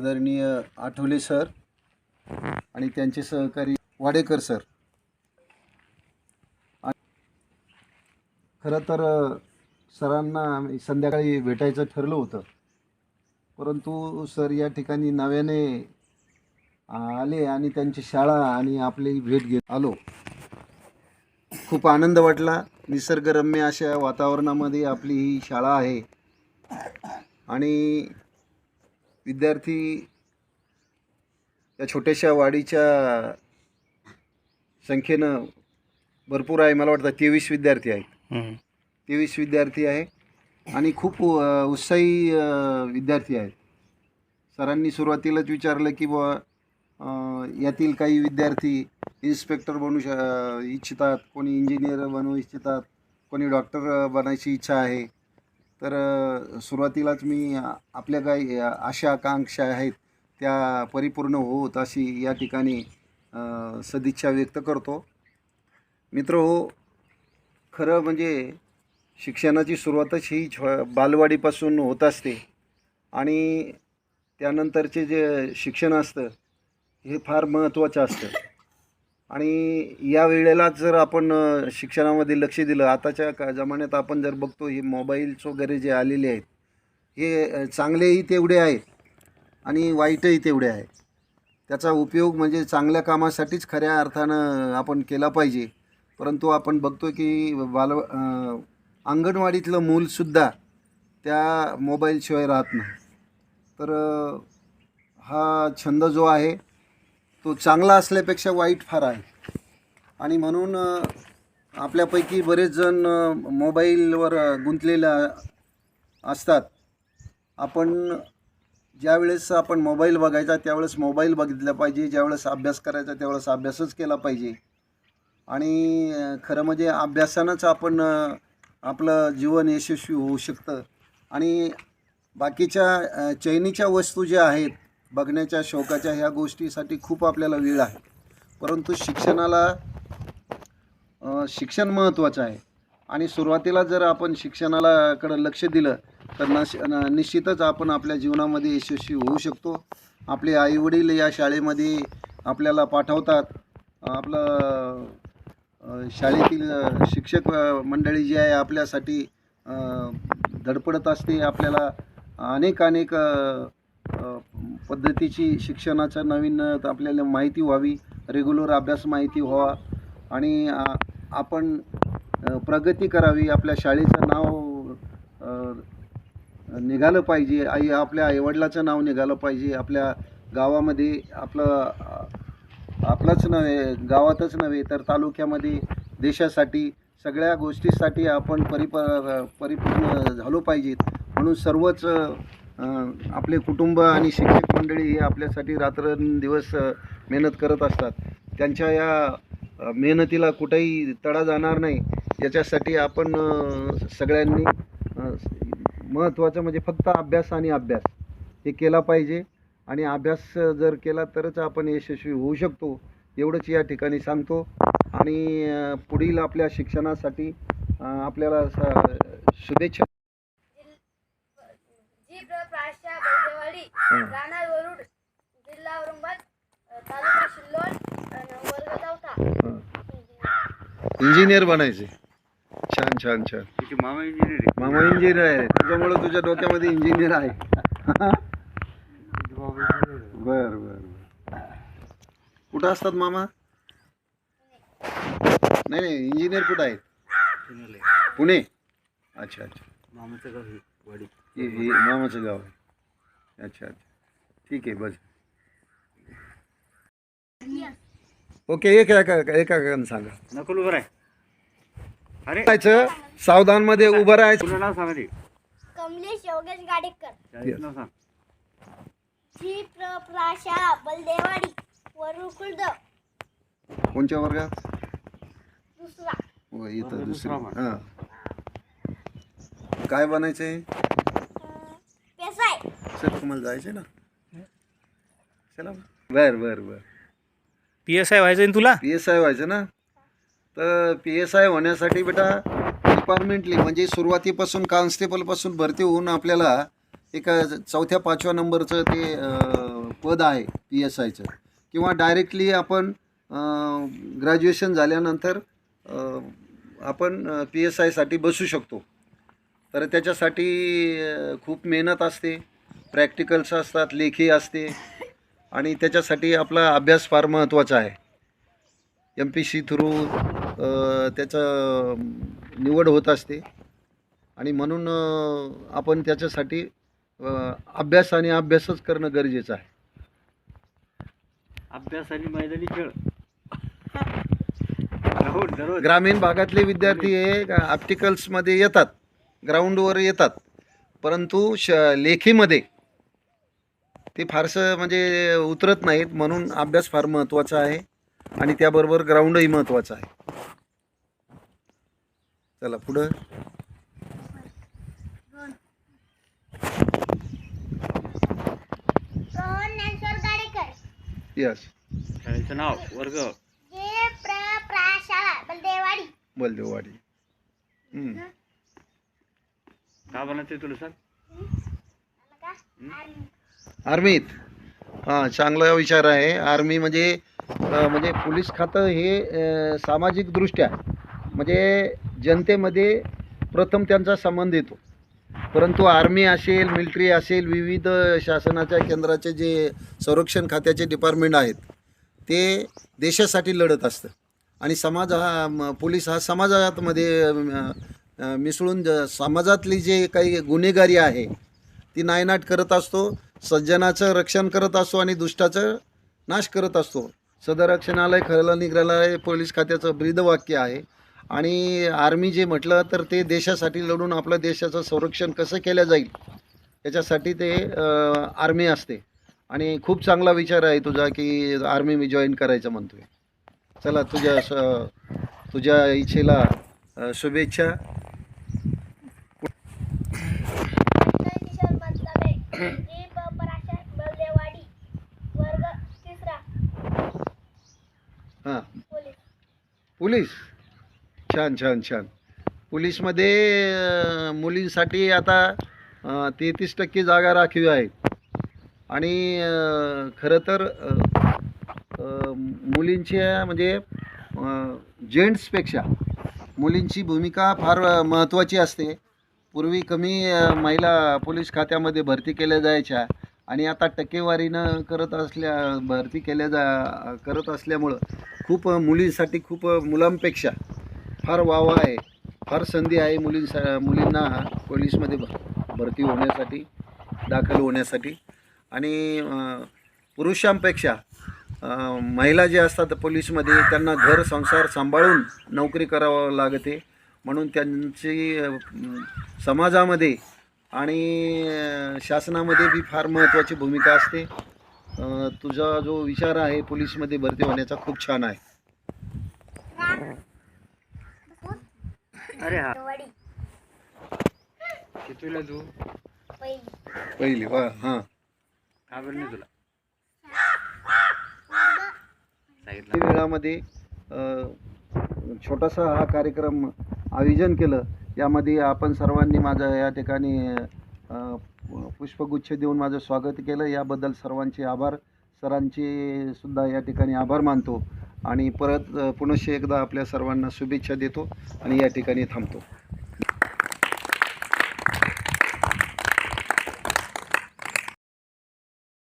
आदरणीय आठवले सर आणि त्यांचे सहकारी वाडेकर सर. खरं तर सरांना संध्याकाळी भेटायचं ठरलं होतं. परंतु सर या ठिकाणी नव्याने आले आणि त्यांची शाळा आणि आपली भेट घेत आलो. खूप आनंद वाटला. निसर्गरम्य अशा वातावरणामध्ये आपली ही शाळा आहे. आणि विद्यार्थी या छोट्याशा वाडीच्या संख्येनं भरपूर आहे मला वाटतं तेवीस विद्यार्थी आहेत. तेवीस विद्यार्थी आहे आणि खूप उत्साही विद्यार्थी आहेत. सरांनी सुरुवातीलाच विचारलं की बुवा यातील काही विद्यार्थी इन्स्पेक्टर बनू श इच्छितात कोणी इंजिनियर बनू इच्छितात कोणी डॉक्टर बनायची इच्छा आहे. तर सुरुवातीलाच मी आपल्या काही आशा आकांक्षा आहेत त्या परिपूर्ण होत अशी या ठिकाणी सदिच्छा व्यक्त करतो. मित्र हो खरं म्हणजे शिक्षणाची सुरुवातच ही छ बालवाडीपासून होत असते. आणि त्यानंतरचे जे शिक्षण असतं हे फार महत्त्वाचं असतं. आणि या वेळेलाच जर आपण शिक्षणामध्ये लक्ष दिलं आताच्या का जमान्यात आपण जर बघतो हे मोबाईल्स वगैरे जे आलेले आहेत हे चांगलेही तेवढे आहेत आणि वाईटही तेवढे आहेत. त्याचा उपयोग म्हणजे चांगल्या कामासाठीच खऱ्या अर्थानं आपण केला पाहिजे. परंतु आपण बघतो की बाल अंगणवाडीतलं मूलसुद्धा त्या मोबाईलशिवाय राहत नाही. तर हा छंद जो आहे तो चांगला असल्यापेक्षा वाईट फार आहे. आणि म्हणून आपल्यापैकी बरेच जण मोबाईलवर गुंतलेल्या असतात. आपण ज्यावेळेस आपण मोबाईल बघायचा त्यावेळेस मोबाईल बघितला पाहिजे. ज्यावेळेस अभ्यास करायचा त्यावेळेस अभ्यासच केला पाहिजे. आणि खरं म्हणजे अभ्यासानंच आपण आपलं जीवन यशस्वी होऊ शकतं. आणि बाकीच्या चैनीच्या वस्तू ज्या आहेत बघण्याच्या शौकाच्या ह्या गोष्टीसाठी खूप आपल्याला वेळ आहे. परंतु शिक्षणाला शिक्षण महत्त्वाचं आहे. आणि सुरुवातीला जर आपण शिक्षणाला कडं लक्ष दिलं तर नश निश्चितच आपण आपल्या जीवनामध्ये यशस्वी होऊ शकतो. आपले आईवडील या शाळेमध्ये आपल्याला पाठवतात. आपलं शाळेतील शिक्षक मंडळी जी आहे आपल्यासाठी धडपडत असते. आपल्याला अनेक अनेक पद्धतीची शिक्षणाचा नवीन आपल्याला माहिती व्हावी रेग्युलर अभ्यास माहिती व्हावा आणि आपण प्रगती करावी. आपल्या शाळेचं नाव निघालं पाहिजे. आई आपल्या आईवडिलाचं नाव निघालं पाहिजे. आपल्या गावामध्ये आपलं आपलंच नव्हे गावातच नव्हे तर तालुक्यामध्ये देशासाठी सगळ्या गोष्टीसाठी आपण परिप परिपूर्ण झालो पाहिजेत. म्हणून सर्वच आपले कुटुंब आणि शिक्षक मंडळी हे आपल्यासाठी रात्रंदिवस मेहनत करत असतात. त्यांच्या या मेहनतीला कुठेही तडा जाणार नाही. याच्यासाठी आपण सगळ्यांनी महत्त्वाचं म्हणजे फक्त अभ्यास आणि अभ्यास हे केला पाहिजे. आणि अभ्यास जर केला तरच आपण यशस्वी होऊ शकतो. एवढंच या ठिकाणी सांगतो. आणि पुढील आपल्या शिक्षणासाठी आपल्याला स- शुभेच्छा जी प्रशासना बैदेवाडी. राणा वरुड जिल्हा औरंगाबाद अ, तालुका सिल्लोड अ, वर्ग चौथा इंजिनियर बनायचे. छान छान छान. मामा इंजिनियर आहे. मामा इंजिनियर आहे. त्याच्यामुळं तुझ्या डोक्यामध्ये इंजिनियर आहे. बर बर बर. कुठं असतात मामा? नाही नाही इंजिनियर कुठं आहेत. पुणे. अच्छा अच्छा. मामाचं गाव हे मामाचं गाव आहे. अच्छा अच्छा. ठीक आहे बस. ओके एक एका एकानं सांगा. नकल उभं आहे अरे. राहायचं सावधानमध्ये उभं राहायचं. तुला नाव सांगा ते. कमलेश योगेश गाडेकर. शाळेचं नाव सांग. जी प्रशाळा बलदेवाडी वरुड खुर्द कोणत्या वर्गात? दुसरा. हो इथं वर्ग दुसरी. हां. काय बनायचंय? अ, पेसाय सर तुम्हाला जायचं ना? चला बर बर बर. पी एस आय व्हायचं आहे ना तुला? पी एस आय व्हायचं ना? तर पी एस आय होण्यासाठी बेटा डिपार्टमेंटली म्हणजे सुरुवातीपासून कॉन्स्टेबलपासून भरती होऊन आपल्याला एका चौथ्या पाचव्या नंबरचं ते अं, पद आहे पी एस आयचं किंवा डायरेक्टली आपण ग्रॅज्युएशन झाल्यानंतर अ, आपण पी एस आयसाठी बसू शकतो. तर त्याच्यासाठी अ, खूप मेहनत असते. प्रॅक्टिकल्स असतात लेखी असते. आणि त्याच्यासाठी आपला अभ्यास फार महत्त्वाचा आहे. एम पी सी थ्रू त्याचं निवड होत असते. आणि म्हणून आपण त्याच्यासाठी अभ्यास आणि अभ्यासच करणं गरजेचं आहे. अभ्यास आणि मैदानी खेळ. दररोज. ग्रामीण भागातले विद्यार्थी हे ऑप्टिकल्समध्ये येतात. ग्राउंडवर येतात. परंतु श लेखीमध्ये ते फारसं म्हणजे उतरत नाहीत म्हणून अभ्यास फार महत्त्वाचा आहे. आणि त्याबरोबर ग्राउंडही महत्त्वाचं आहे. चला पुढं. यस शाळेचं नाव वर्ग. बलदेववाडी. हम्म. का बनायचं तुला सांग? आर्मीत? हां चांगला विचार आहे. आर्मी म्हणजे म्हणजे पोलीस खातं हे सामाजिकदृष्ट्या म्हणजे जनतेमध्ये प्रथम त्यांचा संबंध येतो. परंतु आर्मी असेल मिलिटरी असेल विविध शासनाच्या केंद्राचे जे संरक्षण खात्याचे डिपार्टमेंट आहेत ते देशासाठी लढत असतं. आणि समाज हा म- पोलीस हा समाजामध्ये मिसळून ज- समाजातली जे काही गुन्हेगारी आहे ती नायनाट करत असतो सज्जनाचं रक्षण करत असतो आणि दुष्टाचं नाश करत असतो. सदरक्षणालय खरला निग्रहालय पोलीस खात्याचं ब्रीदवाक्य आहे. आणि आर्मी जे म्हटलं तर ते देशासाठी लढून आपल्या देशाचं संरक्षण कसं केलं जाईल याच्यासाठी ते आर्मी असते. आणि खूप चांगला विचार आहे तुझा की आर्मी मी जॉईन करायचं म्हणतोय. चला तुझ्या स- तुझ्या इच्छेला शुभेच्छा किशोर मतलबे जी प प्राशा बलदेवाडी वर्ग तिसरा हां पोलीस पोलीस? छान छान छान. पोलीसमध्ये मुलींसाठी आता तेहतीस टक्के जागा राखीव आहेत. आणि खरं तर मुलींच्या म्हणजे जेंट्सपेक्षा मुलींची भूमिका फार महत्त्वाची असते. पूर्वी कमी महिला पोलीस खात्यामध्ये भरती केल्या जायच्या. आणि आता टक्केवारीनं करत असल्या भरती केल्या जा करत असल्यामुळं खूप मुलींसाठी खूप मुलांपेक्षा फार वाव आहे. फार संधी आहे मुलींसा मुलींना पोलीसमध्ये भ- भरती होण्यासाठी दाखल होण्यासाठी. आणि पुरुषांपेक्षा महिला जे असतात पोलीसमध्ये त्यांना घर संसार सांभाळून नोकरी करावं लागते. म्हणून त्यांची समाजामध्ये आणि शासनामध्ये बी फार महत्त्वाची भूमिका असते. अं, तुझा जो विचार आहे पोलीसमध्ये भरती होण्याचा खूप छान आहे. अरे हा. वाडी. कितवीला तू? पहिली पहिली वा हां. नाही तुला? सांगितलं वेळामध्ये अ, छोटासा हा कार्यक्रम आयोजन केलं. यामध्ये आपण सर्वांनी माझं या ठिकाणी पुष्पगुच्छ देऊन माझं स्वागत केलं. याबद्दल सर्वांचे आभार. सरांचे सुद्धा या ठिकाणी आभार मानतो. आणि परत अ, पुनश्च एकदा आपल्या सर्वांना शुभेच्छा देतो आणि या ठिकाणी थांबतो.